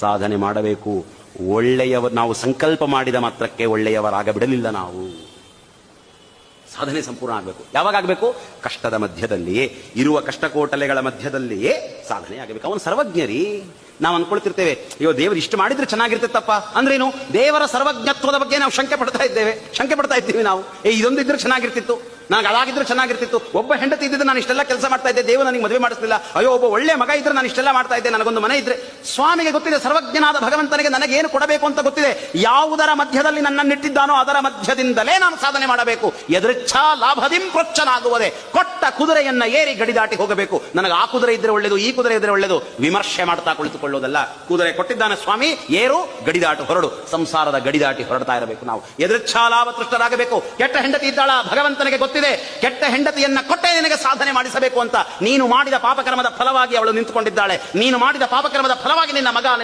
ಸಾಧನೆ ಮಾಡಬೇಕು. ಒಳ್ಳೆಯವ, ನಾವು ಸಂಕಲ್ಪ ಮಾಡಿದ ಮಾತ್ರಕ್ಕೆ ಒಳ್ಳೆಯವರಾಗ ಬಿಡಲಿಲ್ಲ ನಾವು. ಸಾಧನೆ ಸಂಪೂರ್ಣ ಆಗಬೇಕು. ಯಾವಾಗ ಆಗಬೇಕು? ಕಷ್ಟದ ಮಧ್ಯದಲ್ಲಿಯೇ, ಇರುವ ಕಷ್ಟಕೋಟಲೆಗಳ ಮಧ್ಯದಲ್ಲಿಯೇ ಸಾಧನೆ ಆಗಬೇಕು. ಅವನು ಸರ್ವಜ್ಞರಿ. ನಾವು ಅನ್ಕೊಳ್ತಿರ್ತೇವೆ, ಅಯ್ಯೋ, ದೇವರು ಇಷ್ಟು ಮಾಡಿದ್ರೆ ಚೆನ್ನಾಗಿರ್ತಿತ್ತಪ್ಪ ಅಂದ್ರೇನು? ದೇವರ ಸರ್ವಜ್ಞತ್ವದ ಬಗ್ಗೆ ನಾವು ಶಂಕೆ ಪಡ್ತಾ ಇದ್ದೇವೆ. ಶಂಕೆ ಪಡ್ತಾ ಇದ್ದೀವಿ ನಾವು. ಏ, ಇದೊಂದಿದ್ರೆ ಚೆನ್ನಾಗಿರ್ತಿತ್ತು. ನನಗೆ ಅದಾಗಿದ್ರೆ ಚೆನ್ನಾಗಿರ್ತಿತ್ತು. ಒಬ್ಬ ಹೆಂಡತಿ ಇದ್ದಿದ್ರೆ ನಾನು ಇಷ್ಟೆಲ್ಲ ಕೆಲಸ ಮಾಡ್ತಾ ಇದ್ದೆ ದೇವ ನನಗೆ ಮದುವೆ ಮಾಡಿಸ್ಲಿಲ್ಲ. ಅಯ್ಯೋ, ಒಬ್ಬ ಒಳ್ಳೆ ಮಗ ಇದ್ರೆ ನಾನು ಇಷ್ಟೆಲ್ಲ ಮಾಡ್ತಾ ಇದ್ದೆ, ನನಗೊಂದು ಮನೆ ಇದ್ರೆ. ಸ್ವಾಮಿಗೆ ಗೊತ್ತಿದೆ, ಸರ್ವಜ್ಞನಾದ ಭಗವಂತನಿಗೆ ನನಗೇನು ಕೊಡಬೇಕು ಅಂತ ಗೊತ್ತಿದೆ. ಯಾವುದರ ಮಧ್ಯದಲ್ಲಿ ನನ್ನನ್ನಿಟ್ಟಿದ್ದಾನೋ ಅದರ ಮಧ್ಯದಿಂದಲೇ ನಾನು ಸಾಧನೆ ಮಾಡಬೇಕು. ಎದೃಚ್ಛಾ ಲಾಭದಿಂ ಪ್ರೊಚ್ಚನಾಗುವುದೇ ಕೊಟ್ಟ ಕುದುರೆಯನ್ನ ಏರಿ ಗಡಿದಾಟಿ ಹೋಗಬೇಕು. ನನಗೆ ಆ ಕುದುರೆ ಇದ್ರೆ ಒಳ್ಳೆಯದು ಈ ಕುದುರೆ ಇದ್ರೆ ಒಳ್ಳೆಯದು ವಿಮರ್ಶೆ ಮಾಡ್ತಾ ಕುಳಿತುಕೊಳ್ಳುವುದಲ್ಲ ಕುದುರೆ ಕೊಟ್ಟಿದ್ದಾನೆ ಸ್ವಾಮಿ, ಏರು ಗಡಿದಾಟು ಹೊರಡು. ಸಂಸಾರದ ಗಡಿದಾಟಿ ಹೊರಡ್ತಾ ಇರಬೇಕು ನಾವು. ಎದೃಚ್ಛಾ ಲಾಭ ತೃಷ್ಟರಾಗಬೇಕು. ಕೆಟ್ಟ ಹೆಂಡತಿ ಇದ್ದಾಳ? ಭಗವಂತನಿಗೆ ಗೊತ್ತಿದೆ. ಕೆಟ್ಟ ಹೆಂಡತಿಯನ್ನ ಕೊಟ್ಟೆ ನಿನಗೆ ಸಾಧನೆ ಮಾಡಿಸಬೇಕು ಅಂತ. ನೀನು ಮಾಡಿದ ಪಾಪಕ್ರಮದ ಫಲವಾಗಿ ಅವಳು ನಿಂತುಕೊಂಡಿದ್ದಾಳೆ. ನೀನು ಮಾಡಿದ ಪಾಪಕ್ರಮದ ಫಲವಾಗಿ ನಿನ್ನ ಮಗ